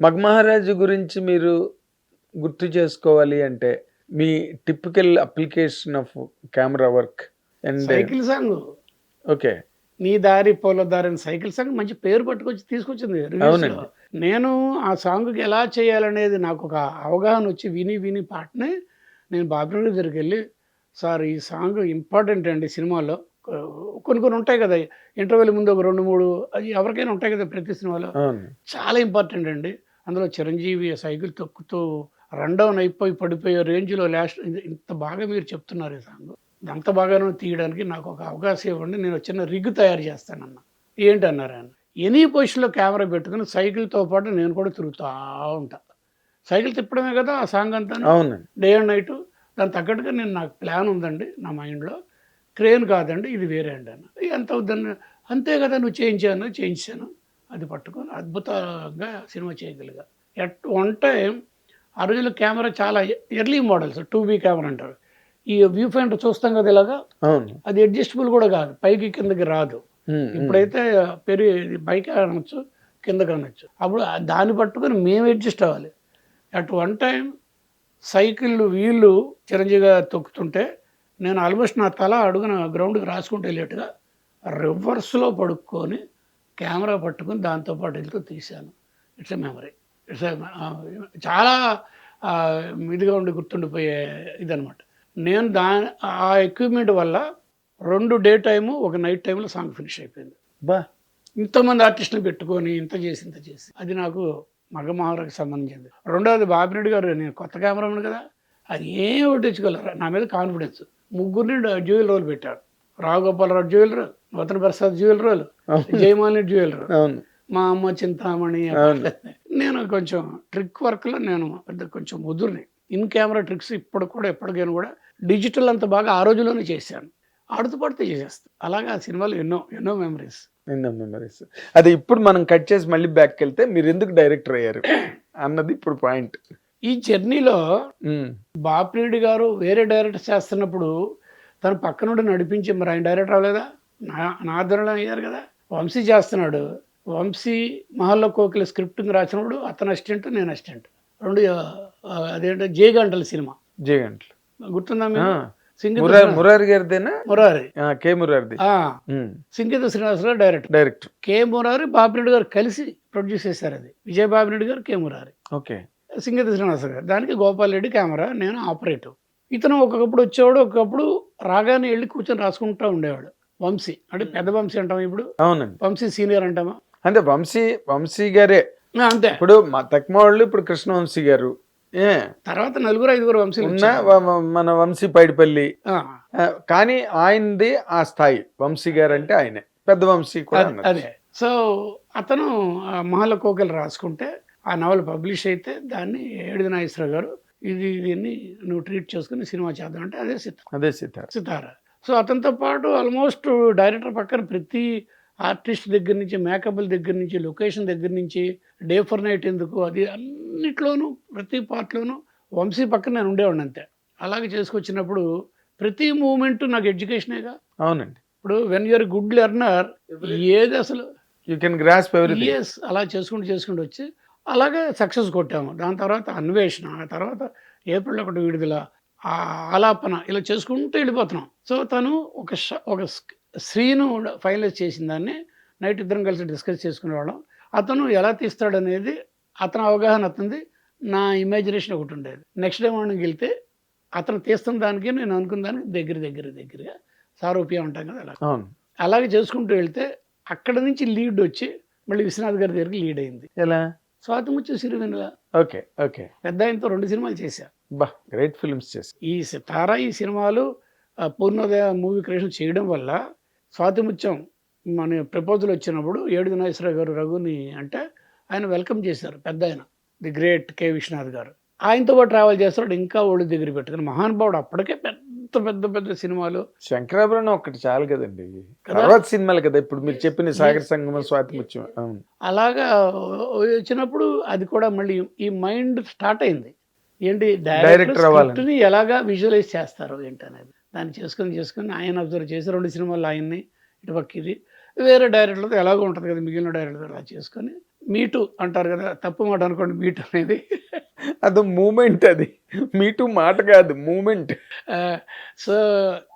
మగమహారాజు గురించి మీరు గుర్తు చేసుకోవాలి అంటే మీ typical application of camera work and cycle song. Okay నీ దారి పోల దారి అని సైకిల్ సాంగ్ మంచి పేరు పట్టుకొచ్చి తీసుకొచ్చింది. అవునండి. నేను ఆ సాంగ్కి ఎలా చేయాలనేది నాకు ఒక అవగాహన వచ్చి విని విని పాటనే నేను బాబిరెడ్డి దగ్గరికి వెళ్ళి సార్ ఈ సాంగ్ ఇంపార్టెంట్ అండి సినిమాలో. కొన్ని కొన్ని ఉంటాయి కదా ఇంటర్వెల్ ముందు ఒక రెండు మూడు అది ఎవరికైనా ఉంటాయి కదా ప్రతి సినిమాలో. చాలా ఇంపార్టెంట్ అండి. అందులో చిరంజీవి సైకిల్ తొక్కుతూ రన్ డౌన్ అయిపోయి పడిపోయే రేంజ్లో లాస్ట్ ఇంత బాగా మీరు చెప్తున్నారు ఈ సాంగ్ అంత బాగానూ తీయడానికి నాకు ఒక అవకాశం ఇవ్వండి. నేను చిన్న రిగ్ తయారు చేస్తానన్న. ఏంటి అన్నారు ఆయన? ఎనీ పొజిషన్లో కెమెరా పెట్టుకుని సైకిల్తో పాటు నేను కూడా తిరుగుతూ ఉంటా. సైకిల్ తిప్పడమే కదా ఆ సాంగ్ అంతా? అవునండి. డే అండ్ నైట్ దాని తగ్గట్టుగా నేను నాకు ప్లాన్ ఉందండి నా మైండ్లో క్రేన్ కాదండి ఇది వేరే అండి అన్న. ఎంత అవుద్దని అంతే కదా నువ్వు చేయించాను చేయించాను. అది పట్టుకొని అద్భుతంగా సినిమా చేయగలిగా. ఎట్ వన్ టైం ఆ రోజుల్లో కెమెరా చాలా early models two B camera అంటారు. ఈ వ్యూ ఫైండర్ చూస్తాం కదా ఇలాగా? అది అడ్జస్టబుల్ కూడా కాదు పైకి కిందకి రాదు. ఇప్పుడైతే పెరిగి పైకి అనొచ్చు కిందకి అనొచ్చు. అప్పుడు దాన్ని పట్టుకొని మేము అడ్జస్ట్ అవ్వాలి. అట్ వన్ టైం సైకిళ్ళు వీళ్ళు చిరంజీవిగా తొక్కుతుంటే నేను ఆల్మోస్ట్ నా తల అడుగున గ్రౌండ్కి రాసుకుంటూ వెళ్ళేట్టుగా రివర్స్లో పడుకొని కెమెరా పట్టుకొని దాంతోపాటు వెళ్తూ తీశాను. ఇట్స్ ఎ మెమరీ ఇట్స్ చాలా ఇదిగా ఉండి గుర్తుండిపోయే ఇదనమాట నేను దా ఆ ఎక్విప్మెంట్ వల్ల రెండు డే టైము ఒక నైట్ టైంలో సాంగ్ ఫినిష్ అయిపోయింది. బా. ఇంతమంది ఆర్టిస్టులు పెట్టుకొని ఇంత చేసి ఇంత చేసి. అది నాకు మగ మహారాకి సంబంధించింది. రెండవది బాపిరెడ్డి గారు నేను కొత్త కెమెరామెన్ కదా. అది ఏం పట్టించుకోలేరు. నా మీద కాన్ఫిడెన్స్ ముగ్గురిని జ్యువెల్ రోల్ పెట్టాడు. రావుగోపాలరావు జ్యువెలర్ నూతన ప్రసాద్ జ్యువెలర్ జయమాలి జ్యువెలర్ మా అమ్మ చింతామణి. నేను కొంచెం ట్రిక్ వర్క్లో నేను పెద్ద కొంచెం ముదురుని. ఇన్ కెమెరా ట్రిక్స్ ఇప్పుడు కూడా ఎప్పటికైనా కూడా డిజిటల్ అంత బాగా ఆ రోజుల్లోనే చేశాను. ఆడుతూ పడితే చేసేస్తాను అలాగా ఆ సినిమాలు ఎన్నో ఎన్నో మెమరీస్ ఎన్నో మెమరీస్ అదే ఇప్పుడు మనం కట్ చేసి మళ్ళీ బ్యాక్ వెళ్తే మీరు ఎందుకు డైరెక్టర్ అయ్యారు? అన్నది ఇప్పుడు పాయింట్ ఈ జర్నీలో బాపిరెడ్డి గారు వేరే డైరెక్టర్ చేస్తున్నప్పుడు తన పక్క నుండి నడిపించి మరి ఆయన డైరెక్టర్ అవ్వలేదా? నా నా ఆధ్వర్యంలో అయ్యారు కదా. వంశీ చేస్తున్నాడు. వంశీ మహల్లో కోకిల స్క్రిప్ట్ రాసినప్పుడు అతను అసిస్టెంట్ నేను అసిస్టెంట్ రెండు అదేంటో? జే గంటల సినిమా. జయగంట్లు గుర్తుందా మీకు? సింగీత మురారి గారిదేనా? Murari. K మురారిది. Singeetam Srinivasarao director. Director. K Murari Bapireddy గారు కలిసి ప్రొడ్యూస్ చేశారు అది. విజయ్ బాపిరెడ్డి గారు కే మురారి. ఓకే. సింగీత శ్రీనివాస గారు. దానికి గోపాల్ రెడ్డి కెమెరా నేను ఆపరేటివ్ ఇతను ఒక్కొక్కప్పుడు వచ్చేవాడు ఒక్కొక్కప్పుడు రాగానే వెళ్ళి కూర్చొని రాసుకుంటూ ఉండేవాడు. వంశీ అంటే పెద్ద వంశీ అంటాం ఇప్పుడు. అవునండి. వంశీ సీనియర్ అంటామా? అంటే వంశీ వంశీ గారే. అంతే. ఇప్పుడు మా తక్కువ ఇప్పుడు కృష్ణవంశీ గారు. ఏ? తర్వాత నలుగురు ఐదుగురు వంశీలు ఉన్న మన వంశీ పైడిపల్లి. కానీ ఆయనది ఆ స్థాయి. వంశీ గారు అంటే ఆయనే. పెద్ద వంశీ కూడా అదే- సో అతను మహల కోకిల రాసుకుంటే ఆ నవల పబ్లిష్ అయితే దాన్ని ఏడిది నాగేశ్వరరావు గారు ఇది దీన్ని నువ్వు ట్రీట్ చేసుకుని సినిమా చేద్దాం అంటే అదే సిద్ధ. అదే సితార్ సితార. సో అతనితో పాటు ఆల్మోస్ట్ డైరెక్టర్ పక్కన ప్రతి ఆర్టిస్ట్ దగ్గర నుంచి మేకప్ల దగ్గర నుంచి లొకేషన్ దగ్గర నుంచి డే ఫర్ నైట్ ఎందుకు అది అన్నిట్లోనూ ప్రతి పార్ట్లోనూ వంశీ పక్కన నేను ఉండేవాడిని అంతే. అలాగే చేసుకొచ్చినప్పుడు ప్రతి మూమెంట్ నాకు ఎడ్యుకేషనేగా అవునండి. ఇప్పుడు వెన్ యూఆర్ గుడ్ లెర్నర్ ఏది అసలు you can grasp everything yes అలా చేసుకుంటూ చేసుకుంటూ వచ్చి అలాగే సక్సెస్ కొట్టాము. దాని తర్వాత అన్వేషణ ఆ తర్వాత ఏప్రిల్ ఒకటి విడుదల ఆ ఆలాపన ఇలా చేసుకుంటూ వెళ్ళిపోతున్నాం. సో తను ఒక ఒక స్త్రీను ఫైనలైజ్ చేసిన దాన్ని నైట్ ఇద్దరం కలిసి డిస్కస్ చేసుకునేవాళ్ళం అతను ఎలా తీస్తాడనేది అతని అవగాహన అతనిది నా ఇమాజినేషన్ ఒకటి ఉండేది. నెక్స్ట్ డే మార్నింగ్ వెళ్తే అతను తీస్తున్న దానికి నేను అనుకున్న దానికి దగ్గర దగ్గర దగ్గరగా సారూప్యం ఉంటాం కదా అలా. అలాగే చేసుకుంటూ వెళ్తే అక్కడ నుంచి లీడ్ వచ్చి మళ్ళీ విశ్వనాథ్ గారి దగ్గరికి లీడ్ అయింది. ఎలా? స్వాతి ముత్య సిరివెన్నెల. Okay okay. పెద్ద ఆయనతో రెండు సినిమాలు చేశా. బా గ్రేట్ ఫిల్మ్స్ చేసి ఈ తారా ఈ సినిమాలు పూర్ణోదయ మూవీ క్రియేషన్ చేయడం వల్ల స్వాతి ముత్యం మన ప్రపోజల్ వచ్చినప్పుడు ఏడు నాగేశ్వరరావు గారు రఘుని అంటే ఆయన వెల్కమ్ చేశారు పెద్ద ఆయన. The great K. విశ్వనాథ్ గారు. ఆయనతో పాటు ట్రావెల్ చేస్తాడు ఇంకా ఒళ్ళు దగ్గర పెట్టుకుని మహానుభావుడు అప్పటికే పెద్ద పెద్ద పెద్ద సినిమాలు. శంకరాభరణం ఒకటి చాలు కదండి. తర్వాత సినిమాలు కదా. ఇప్పుడు మీరు చెప్పిన సాగర్ సంగమం స్వాతి ముత్యం అవును. అలాగా వచ్చినప్పుడు అది కూడా మళ్ళీ ఈ మైండ్ స్టార్ట్ అయింది. ఏంటి డైరెక్టర్ ఎలాగా విజువలైజ్ చేస్తారు ఏంటనేది. దాన్ని చేసుకొని చేసుకొని ఆయన అబ్జర్వ్ చేసి రెండు సినిమాలు ఆయన్ని ఇటు పక్క ఇది. వేరే డైరెక్టర్లతో ఎలాగో ఉంటుంది కదా మిగిలిన డైరెక్టర్తో అలా చేసుకొని మీటు అంటారు కదా తప్పు మాట అనుకోండి మీటు అనేది. అది మూమెంట్ అది. మీటు మాట కాదు మూమెంట్. సో